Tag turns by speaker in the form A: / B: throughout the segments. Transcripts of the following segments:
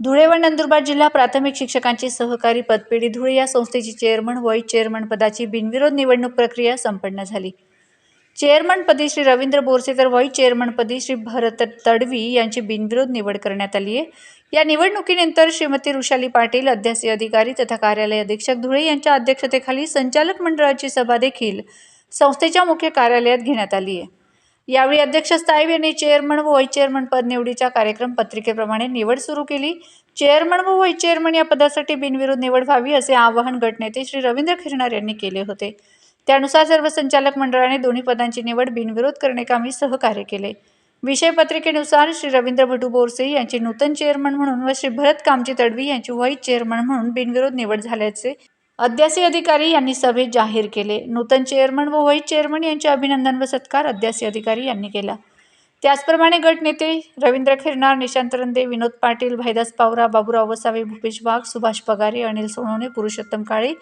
A: धुळे व नंदुरबार जिल्हा प्राथमिक शिक्षकांची सहकारी पदपेढी. धुळे या संस्थेची चेअरमन व्हाईस चेअरमन पदाची बिनविरोध निवडणूक प्रक्रिया संपन्न झाली. चेअरमनपदी श्री रवींद्र बोरसे तर व्हाईस चेअरमनपदी श्री भरत तडवी यांची बिनविरोध निवड करण्यात आली आहे. या निवडणुकीनंतर श्रीमती रुशाली पाटील अध्यासी अधिकारी तथा कार्यालय अधीक्षक धुळे यांच्या अध्यक्षतेखाली संचालक मंडळाची सभा देखील संस्थेच्या मुख्य कार्यालयात घेण्यात आली आहे. यावेळी अध्यक्ष साहेब यांनी चेअरमन व व्हाईस चेअरमन पद निवडीच्या कार्यक्रम पत्रिकेप्रमाणे निवड सुरू केली. चेअरमन व व्हाईस चेअरमन या पदासाठी बिनविरोध निवड व्हावी असे आवाहन गटनेते श्री रवींद्र खिरणार यांनी केले होते. त्यानुसार सर्व संचालक मंडळाने दोन्ही पदांची निवड बिनविरोध करण्याकामी सहकार्य केले. विषय पत्रिकेनुसार श्री रवींद्र भटू बोरसे यांची नूतन चेअरमन म्हणून व श्री भरत कामजी तडवी यांची व्हाईस चेअरमन म्हणून बिनविरोध निवड झाल्याचे अध्यासी अधिकारी यांनी सभेत जाहीर केले. नूतन चेअरमन व व्हाईस चेअरमन यांचे अभिनंदन व सत्कार अध्यासी अधिकारी यांनी केला. त्याचप्रमाणे गटनेते रवींद्र खिरनार निशांत रंदे विनोद पाटील भाईदास पावरा बाबूराव वसावे भूपेश वाघ सुभाष पगारे अनिल सोनवणे पुरुषोत्तम काळे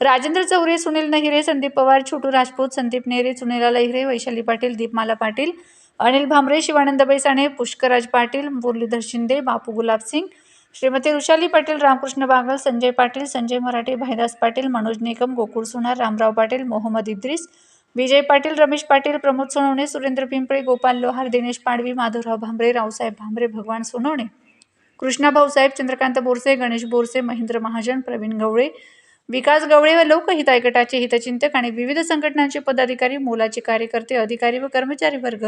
A: राजेंद्र चौरे सुनील नहिरे संदीप पवार छोटू राजपूत संदीप नेरे सुनीला लहिरे वैशाली पाटील दीपमाला पाटील अनिल भांबरे शिवानंद बैसाणे पुष्कराज पाटील मुरलीधर शिंदे बापू गुलाबसिंग श्रीमती ऋषाली पाटील रामकृष्ण बागल संजय पाटील संजय मराठे भाईदास पाटील मनोज निकम गोकुळ सोनार रामराव पाटील मोहम्मद इद्रिस विजय पाटील रमेश पाटील प्रमोद सोनवणे सुरेंद्र पिंपळे गोपाल लोहार दिनेश पाडवी माधवराव भांबरे रावसाहेब भांबरे भगवान सोनवणे कृष्णा भाऊसाहेब चंद्रकांत बोरसे गणेश बोरसे महेंद्र महाजन प्रवीण गवळे विकास गवळे व लोकहित गटाचे हितचिंतक आणि विविध संघटनांचे पदाधिकारी मोलाचे कार्यकर्ते अधिकारी व कर्मचारी वर्ग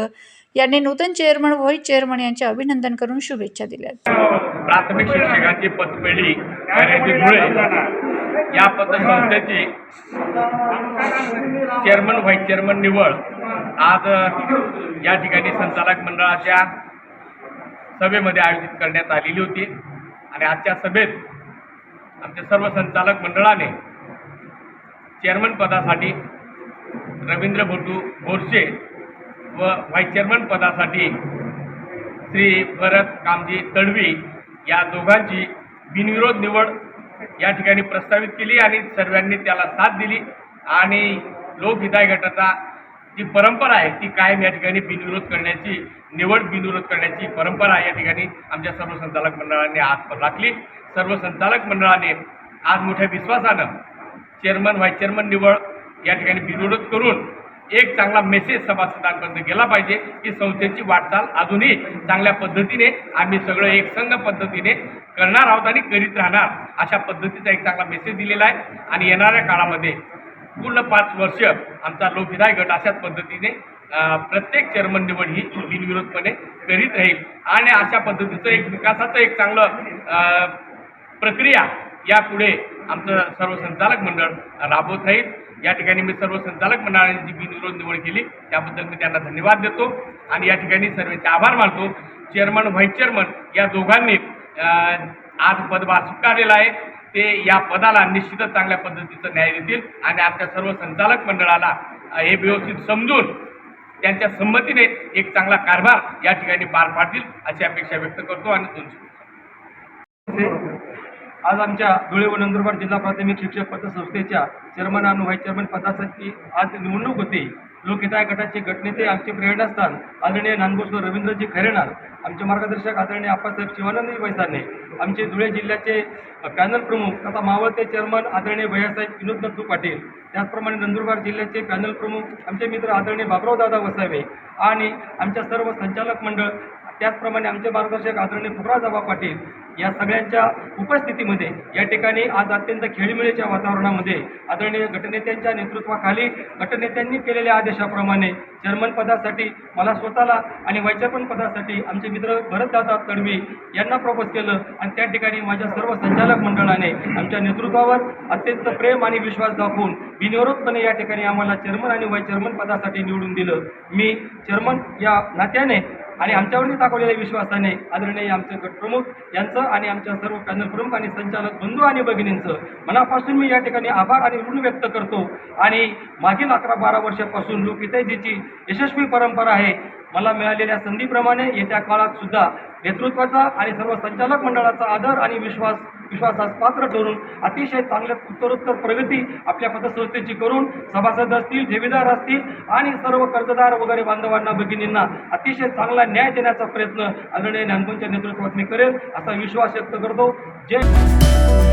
A: यांनी नूतन चेअरमन व्हाईस चेअरमन यांचे अभिनंदन करून शुभेच्छा दिल्या.
B: प्राथमिक शिक्षकांची पतपेढी कार्याची या पतसंस्थेची चेअरमन व्हाईस चेअरमन निवड आज या ठिकाणी संचालक मंडळाच्या सभेमध्ये आयोजित करण्यात आलेली होती. आणि आजच्या सभेत आमच्या सर्व संचालक मंडळाने चेअरमन पदासाठी रवींद्र भटू बोरसे व व्हाईस चेअरमन पदासाठी श्री भरत कामजी तडवी या दोघांची बिनविरोध निवड या ठिकाणी प्रस्तावित केली आणि सर्वांनी त्याला साथ दिली आणि लोकहिताय गटाचा जी परंपरा आहे ती कायम या ठिकाणी बिनविरोध करण्याची निवड बिनविरोध करण्याची परंपरा या ठिकाणी आमच्या सर्व संचालक मंडळाने आज राखली. सर्व संचालक मंडळाने आज मोठ्या विश्वासानं चेअरमन व्हाईस चेअरमन निवड या ठिकाणी बिनविरोध करून एक चांगला मेसेज सभासदांपर्यंत गेला पाहिजे. की संस्थेची वाटचाल अजूनही चांगल्या पद्धतीने आम्ही सगळं एक संघ पद्धतीने करणार आहोत आणि करीत राहणार अशा पद्धतीचा एक चांगला मेसेज दिलेला आहे. आणि येणाऱ्या काळामध्ये पूर्ण पाच वर्ष आमचा लोकहिताय गट अशाच पद्धतीने प्रत्येक चेअरमन निवड ही बिनविरोधपणे करीत राहील. आणि अशा पद्धतीचं एक विकासाचं एक चांगलं प्रक्रिया यापुढे आमचं सर्व संचालक मंडळ राबवत राहील. या ठिकाणी मी सर्व संचालक मंडळाने जी बिनविरोध निवड केली त्याबद्दल मी त्यांना धन्यवाद देतो. आणि या ठिकाणी सर्वांचे आभार मानतो. चेअरमन व्हाईस चेअरमन या दोघांनी आज पदभार स्वीकारलेला आहे. ते या पदाला निश्चितच चांगल्या पद्धतीचं न्याय देतील आणि आमच्या सर्व संचालक मंडळाला हे व्यवस्थित समजून त्यांच्या संमतीने एक चांगला कारभार या ठिकाणी पार पाडतील अशी अपेक्षा व्यक्त करतो आणि तुमची.
C: आज आमच्या धुळे व नंदुरबार जिल्हा प्राथमिक शिक्षक पतसंस्थेच्या चेअरमन आणि व्हाईस चेअरमन पदासाठी आज निवडणूक होती. लोकहिताय गटाचे गटनेते आमचे प्रेरणास्थान आदरणीय नानभूषण रवींद्रजी खैरेनार आमचे मार्गदर्शक आदरणीय आप्पासाहेब शिवानंद वैसाने आमचे धुळे जिल्ह्याचे पॅनल प्रमुख तथा मावळते चेअरमन आदरणीय भैयासाहेब विनोद दत्तू पाटील त्याचप्रमाणे नंदुरबार जिल्ह्याचे पॅनल प्रमुख आमचे मित्र आदरणीय बाबरावदादा वसावे आणि आमच्या सर्व संचालक मंडळ त्याचप्रमाणे आमचे मार्गदर्शक आदरणीय फुकराजाबा पाटील या सगळ्यांच्या उपस्थितीमध्ये या ठिकाणी आज अत्यंत खेळीमेळीच्या वातावरणामध्ये आदरणीय गटनेत्यांच्या नेतृत्वाखाली गटनेत्यांनी केलेल्या आदेशाप्रमाणे चेअरमन पदासाठी मला स्वतःला आणि व्हाईस पदासाठी आमचे मित्र भरतदादा तडवी यांना प्रपोज केलं आणि त्या ठिकाणी माझ्या सर्व संचालक मंडळाने आमच्या नेतृत्वावर अत्यंत प्रेम आणि विश्वास दाखवून बिनविरोधपणे या ठिकाणी आम्हाला चेअरमन आणि व्हाईस चेअरमन पदासाठी निवडून दिलं. मी चेअरमन या नात्याने आणि आमच्यावरती दाखवलेल्या विश्वासाने आदरणीय आमचे गटप्रमुख यांचं आणि आमच्या सर्व पॅनल प्रमुख आणि संचालक बंधू आणि भगिनींचं मनापासून मी या ठिकाणी आभार आणि ऋण व्यक्त करतो. आणि मागील अकरा बारा वर्षापासून लोकहितैजीची यशस्वी परंपरा आहे. मला मिळालेल्या संधीप्रमाणे येत्या काळात सुद्धा नेतृत्वाचा आणि सर्व संचालक मंडळाचा आदर आणि विश्वास विश्वासास पात्र ठरून अतिशय चांगल्या उत्तरोत्तर प्रगती आपल्या पतसंस्थेची करून सभासद असतील ठेवीदार असतील आणि सर्व कर्जदार वगैरे बांधवांना भगिनींना अतिशय चांगला न्याय देण्याचा प्रयत्न आदरणीय ज्ञानकोंच्या नेतृत्वात मी करेल असा विश्वास व्यक्त करतो. जय